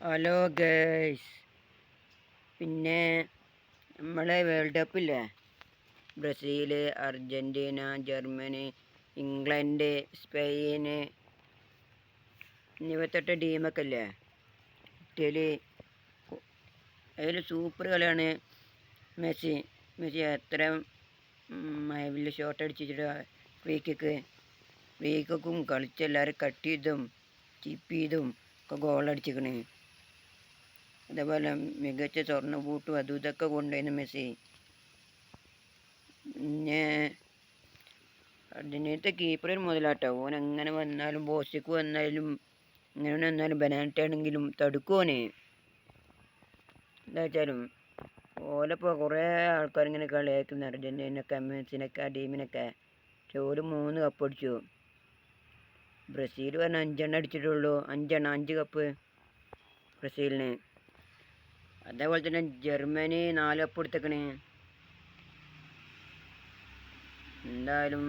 Hello guys പിന്നെ നമ്മളെ world കപ്പില്ലേ Brazil Argentina Germany England Spain എന്നിവത്തൊട്ട് ടീമൊക്കെ ഇല്ലേ? ഇറ്റലി അതിൽ സൂപ്പർ കളിയാണ് മെസ്സി. മെസ്സി എത്ര വലിയ ഷോട്ട് അടിച്ചിട്ട് ഫ്രീ കിക്ക് ഫ്രീ കളിച്ച് എല്ലാവരും കട്ട് ചെയ്തും ചിപ്പ് ചെയ്തും ഒക്കെ ഗോളടിച്ചിക്കണ് അതേപോലെ മികച്ച സ്വർണ ബൂട്ടും അതും ഇതൊക്കെ കൊണ്ടുപോയിരുന്നു മെസ്സി. പിന്നെ അർജന്റീനത്തെ കീപ്പറിൽ ഒരു മുതലാട്ടോ. ഓൻ എങ്ങനെ വന്നാലും ബോസിക്ക് വന്നാലും ഇങ്ങനെ വന്നാലും ബനാനറ്റ് ആണെങ്കിലും തടുക്കുവോനെ എന്താ വെച്ചാലും ഓലപ്പോൾ കുറേ ആൾക്കാർ ഇങ്ങനെ കളിയാക്കുന്നു. അർജന്റീനൊക്കെ മെസ്സിനൊക്കെ ആ ടീമിനൊക്കെ. പക്ഷെ ഓൽ മൂന്ന് കപ്പ് അടിച്ചു. ബ്രസീൽ പറഞ്ഞ അഞ്ചെണ്ണം അടിച്ചിട്ടുള്ളൂ. അഞ്ചെണ്ണം അഞ്ച് കപ്പ് ബ്രസീലിന്. അതേപോലെ തന്നെ ജർമ്മനി നാല് കപ്പ് എടുത്തേക്കണ്. എന്തായാലും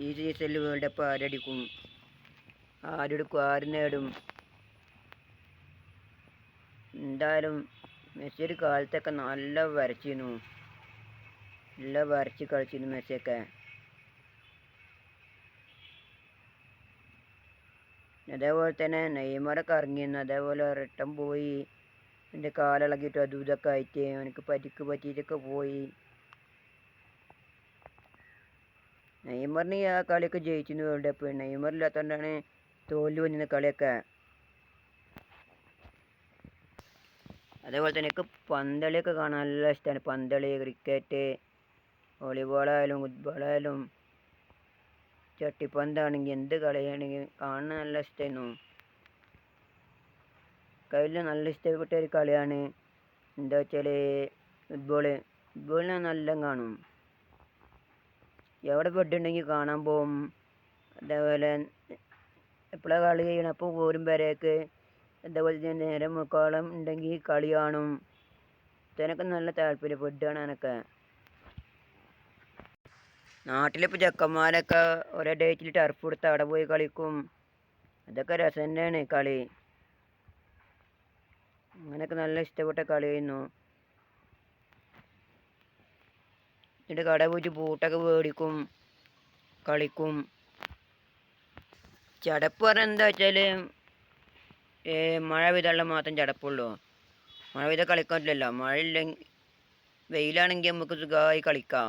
ഈ സീസണിൽ വേൾഡ് കപ്പ് ആരടിക്കും ആരെടുക്കും ആര് നേടും? എന്തായാലും മെസ്സി ഒരു കാലത്തൊക്കെ നല്ല വരച്ചിരുന്നു. നല്ല വരച്ച് കളിച്ചിരുന്നു മെസ്സിയൊക്കെ. അതേപോലെ തന്നെ നെയ്മറൊക്കെ ഇറങ്ങിയിരുന്നു. അതേപോലെ റിട്ടൺ പോയി. എന്റെ കാലിളകിയിട്ട് അതും ഇതൊക്കെ ആയിട്ട് അവനക്ക് പരിക്ക് പറ്റിയിട്ടൊക്കെ പോയി. നെയ്മറിന് ആ കളിയൊക്കെ ജയിച്ചിരുന്നു വേൾഡ് കപ്പ്. നെയ്മറില്ലാത്തോണ്ടാണ് തോൽവി വന്നിരുന്ന കളിയൊക്കെ. അതേപോലെ തന്നെ എനിക്ക് പന്തളിയൊക്കെ കാണാൻ നല്ല ഇഷ്ടമാണ് പന്തളി ക്രിക്കറ്റ് വോളിബോളായാലും ഫുട്ബോളായാലും. ചട്ടിപ്പന്താണെങ്കിൽ എന്ത് കളിയാണെങ്കിൽ കാണാൻ നല്ല ഇഷ്ടമായിരുന്നു കയ്യിൽ നല്ല ഇഷ്ടപ്പെട്ട ഒരു കളിയാണ് എന്താ വെച്ചാൽ ഫുട്ബോൾ ഞാൻ നല്ല കാണും. എവിടെ ബെഡുണ്ടെങ്കിൽ കാണാൻ പോകും അതേപോലെ എപ്പോഴാണ് കളി ചെയ്യണം അപ്പോൾ പോരും വരെയൊക്കെ അതേപോലെ തന്നെ നേരം മുക്കാളം ഉണ്ടെങ്കിൽ കളി കാണും. ഇതിനൊക്കെ നല്ല താല്പര്യം ഫുഡ് കാണാനൊക്കെ നാട്ടിലിപ്പോൾ ചെക്കന്മാരൊക്കെ ഒരേ ഡേറ്റിൽ ടർഫ് കൊടുത്ത് അവിടെ പോയി കളിക്കും. അതൊക്കെ രസം തന്നെയാണ് കളി. അങ്ങനെയൊക്കെ നല്ല ഇഷ്ടപ്പെട്ട കളിയായിരുന്നു. എന്നിട്ട് കട പോയിട്ട് ബൂട്ടൊക്കെ മേടിക്കും കളിക്കും. ചടപ്പ് പറഞ്ഞാൽ എന്താ വെച്ചാൽ മഴ പെയ്താലുള്ള മാത്രം ചടപ്പുള്ളൂ. മഴ പെയ്താൽ കളിക്കാൻ പറ്റില്ലല്ലോ. മഴ ഇല്ലെങ്കിൽ വെയിലാണെങ്കിൽ നമുക്ക് സുഖമായി കളിക്കാം.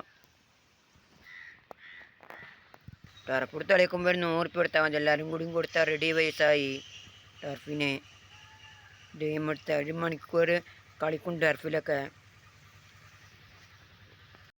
ടർഫ് കൊടുത്ത് കളിക്കുമ്പോൾ ഒരു നൂറ് ഉറുപ്പ്യ കൊടുത്താൽ മതി എല്ലാവരും കൂടിയും കൊടുത്താൽ റെഡി പൈസയായി ടർഫിന് ടീം എടുത്ത ഒരു മണിക്കൂർ കളിക്കും ടർഫിലൊക്കെ